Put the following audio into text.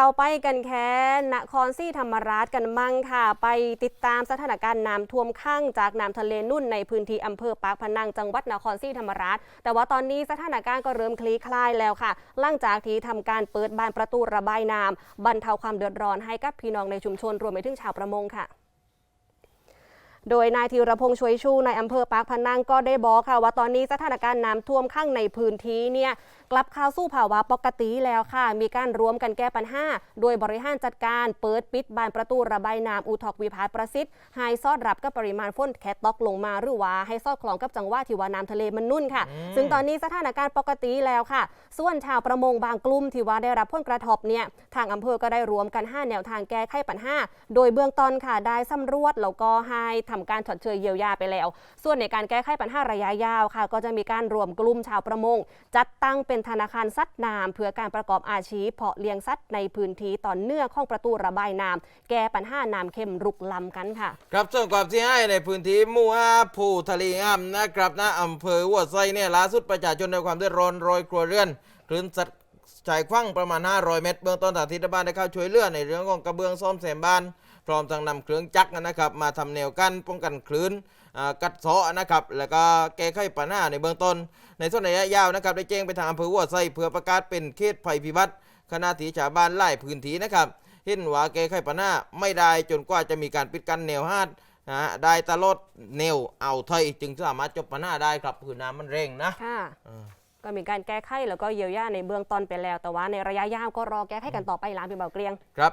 เราไปกันแค่นครศรีธรรมราชกันมั่งค่ะ ไปติดตามสถานการณ์น้ำท่วมขังจากน้ำทะเลนุ่นในพื้นที่อำเภอปากพนังจังหวัดนครศรีธรรมราช แต่ว่าตอนนี้สถานการณ์ก็เริ่มคลี่คลายแล้วค่ะ หลังจากที่ทำการเปิดบานประตูระบายน้ำบรรเทาความเดือดร้อนให้กับพี่น้องในชุมชนรวมไปถึงชาวประมงค่ะ โดยนายธีรพงษ์ช่วยชูในอำเภอปากพนังก็ได้บอกค่ะว่าตอนนี้สถานการณ์น้ำท่วมข้างในพื้นที่เนี่ยกลับเข้าสู่ภาวะปกติแล้วค่ะ มีการร่วมกันแก้ปัญหาโดยบริหารจัดการเปิดปิดบานประตูระบายน้ำอุทอกวิพาสประสิทธิ์ให้ซอดรับกับปริมาณฝนแคตอกลงมาหรือว่าให้ซอดคล้องกับจังหวะที่ว่าน้ำทะเลมันนุ่นค่ะ ซึ่งตอนนี้สถานการณ์ปกติแล้วค่ะ ส่วนชาวประมงบางกลุ่มที่ว่าได้รับผลกระทบเนี่ยทางอำเภอก็ได้รวมกัน 5 แนวทางแก้ไขปัญหาโดยเบื้องต้นค่ะได้สำรวจแล้วก็ให้ทำการชดเชยเยียวยาไปแล้ว ส่วนในการแก้ไขปัญหาระยะยาวค่ะ ก็จะมีการรวมกลุ่มชาวประมง จัดตั้งเป็นธนาคารสัตว์น้ำเพื่อการประกอบอาชีพเพาะเลี้ยงสัตว์ในพื้นที่ตอนเนื่องของประตูระบายน้ำแก้ปัญหาน้ำเค็มรุกล้ำกันค่ะ ครับส่วนความเสียหายในพื้นที่มู่ห้าภูทะเลงามนะครับนะอำเภอหัวไซเนี่ยล่าสุดประชาชนในความเดือดร้อนโรยครัวเรือนคลื่นสัตว์ชายคว้างประมาณ 500 เมตร เบื้องต้นทางทิศบาลได้เข้าช่วยเหลือในเรื่องของกระเบื้องซ่อมแซมบ้าน พร้อมทั้งนำเครื่องจักรนะครับ มาทำแนวกั้นป้องกันคลื่นอ่ากัดเซาะนะครับ แล้วก็แก้ไขปัญหาในเบื้องต้น ในส่วนระยะยาวนะครับได้แจ้งไปทางอำเภอหัวไซเพื่อประกาศเป็นเขตภัยพิบัติขณะที่ชาวบ้านไล่พื้นที่นะครับเห็นว่าแก้ไขปัญหาไม่ได้จนกว่าจะมีการปิดกั้นแนวหาดนะฮะได้ตลอดแนวอ่าวไทยจึงสามารถจบปัญหาได้ครับคือน้ำมันเร่งนะค่ะอ่าก็มีการแก้ไขแล้วก็เยียวยาในเบื้องต้นไปแล้ว แต่ว่าในระยะยาวก็รอแก้ไขกันต่อไปหลานพี่เบาเกลียง ครับ